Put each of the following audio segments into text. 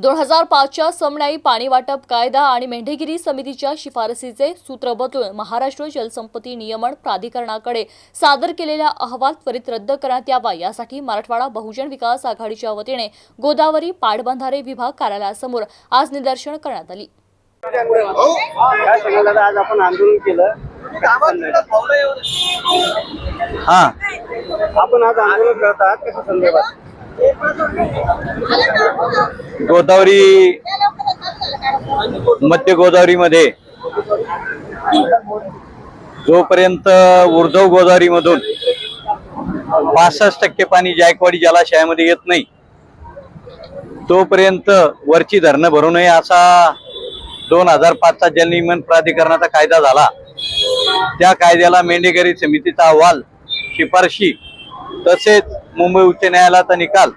दोन हजार पाचच्या समन्यायी पाणी वाटप कायदा आणि मेंढेगिरी समितीच्या शिफारसीचे सूत्र बदलून महाराष्ट्र जलसंपत्ती नियमन प्राधिकरणाकडे सादर केलेला अहवाल त्वरित रद्द करण्यात यावा यासाठी मराठवाडा बहुजन विकास आघाडीच्या वतीने गोदावरी पाटबंधारे विभाग कार्यालयासमोर आज निदर्शन करण्यात आली. दादा आज आपण आंदोलन केलं. हा. आपण आज आंदोलन करत आहात. कशा संदर्भात? गोदावरी मध्य गोदावरीमध्ये. जोपर्यंत उर्धव गोदावरीमधून पासष्ट टक्के पाणी जायकवाडी जलाशयामध्ये येत नाही तोपर्यंत वरची धरणं भरू नये असा दोन हजार पाचचा जलनियमन प्राधिकरणाचा कायदा झाला. त्या कायद्याला मेंढेकरी समितीचा अहवाल शिफारशी तसेच मुंबई उच्च न्यायालयाचा निकाल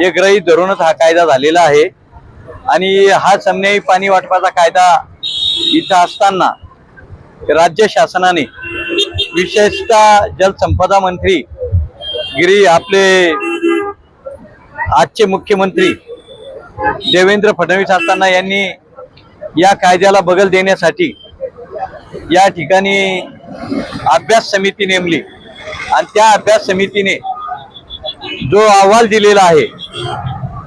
हे ग्रही धरूनच हा कायदा झालेला आहे. आणि हा समन्यायी पाणी वाटपाचा कायदा इथं असताना राज्य शासनाने विशेषतः जलसंपदा मंत्री गिरी आपले आजचे मुख्यमंत्री देवेंद्र फडणवीस असताना यांनी या कायद्याला बगल देण्यासाठी या ठिकाणी अभ्यास समिती नेमली. आणि त्या अभ्यास समितीने जो अहवाल दिलेला आहे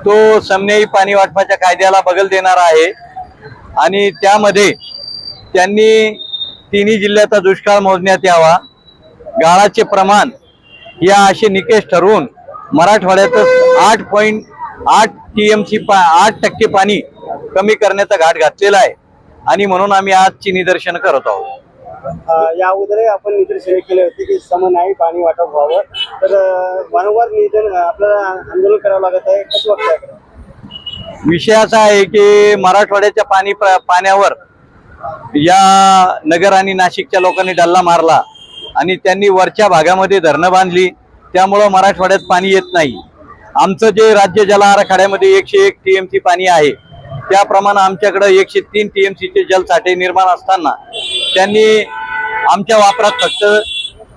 तो समन्यायी पाणी वाटपाच्या कायद्याला बगल देणारा आहे. आणि त्यामध्ये त्यांनी तिन्ही जिल्ह्याचा दुष्काळ मोजण्यात यावा. गाळाचे प्रमाण या असे निकष ठरवून मराठवाड्यातच आठ पॉईंट आठ टी एम सी पा आठ टक्के पाणी कमी करण्याचा घाट घातलेला आहे. आणि म्हणून आम्ही आजची निदर्शनं करत आहोत. या अगोदरही आपण निदर्शने केले होते की समन्यायी पाणी वाटप व्हावं. तर वारंवार निधन आपल्याला आंदोलन करावं लागत आहे. कसं वाटतं विषय असा आहे की मराठवाड्याच्या पाणी प्र- पाण्यावर या नगर आणि नाशिकच्या लोकांनी डल्ला मारला आणि त्यांनी वरच्या भागामध्ये धरणं बांधली. त्यामुळं मराठवाड्यात पाणी येत नाही. आमचं जे राज्य जल आराखड्यामध्ये एकशे एक टीएमसी पाणी आहे त्याप्रमाणे आमच्याकडे एकशे तीन टीएमसीचे जलसाठे निर्माण असताना त्यांनी आमच्या वापरात फक्त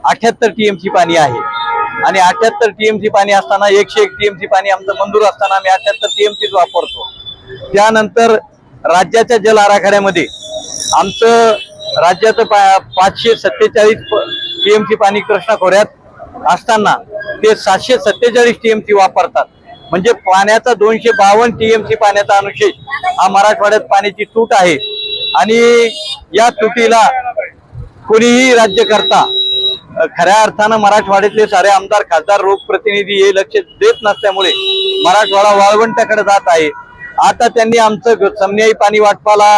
अठ्याहत्तर टीएमसी पाणी आहे. आणि अठ्याहत्तर टीएमसी पाणी असताना एकशे एक टीएमसी पाणी आमचं मंजूर असताना आम्ही अठ्याहत्तर टीएमसीच वापरतो. त्यानंतर राज्याच्या जल आराखड्यामध्ये आमचं राज्याचं पा पाचशे सत्तेचाळीस टीएमसी पाणी कृष्णा खोऱ्यात असताना ते सातशे सत्तेचाळीस टीएमसी वापरतात. म्हणजे पाण्याचा दोनशे बावन्न टीएमसी पाण्याचा अनुशेष हा मराठवाड्यात पाण्याची तूट आहे. आणि या तुटीला कोणीही राज्यकर्ता खऱ्या अर्थानं मराठवाड्यातले सारे आमदार खासदार लोकप्रतिनिधी हे लक्ष देत नसल्यामुळे मराठवाडा वाळवंटाकडे जात आहे. आता त्यांनी आमचं ग- समन्यायी पाणी वाटपाला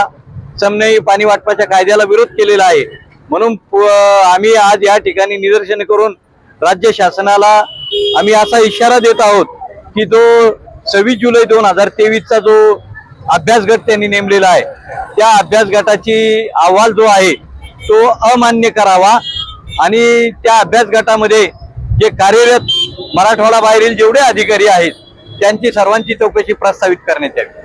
समन्यायी पाणी वाटपाच्या कायद्याला विरोध केलेला आहे. म्हणून प- आम्ही आज या ठिकाणी निदर्शन करून राज्य शासनाला आम्ही असा इशारा देत आहोत की जो सव्वीस जुलै दोन हजार तेवीसचा जो अभ्यास गट त्यांनी नेमलेला आहे त्या अभ्यास गटाची अहवाल जो आहे तो अमान्य करावा. आणि त्या अभ्यास गटामध्ये जे कार्यरत मराठवाडा बाहेरील जेवढे अधिकारी आहेत त्यांची सर्वांची चौकशी प्रस्तावित करण्यात यावी.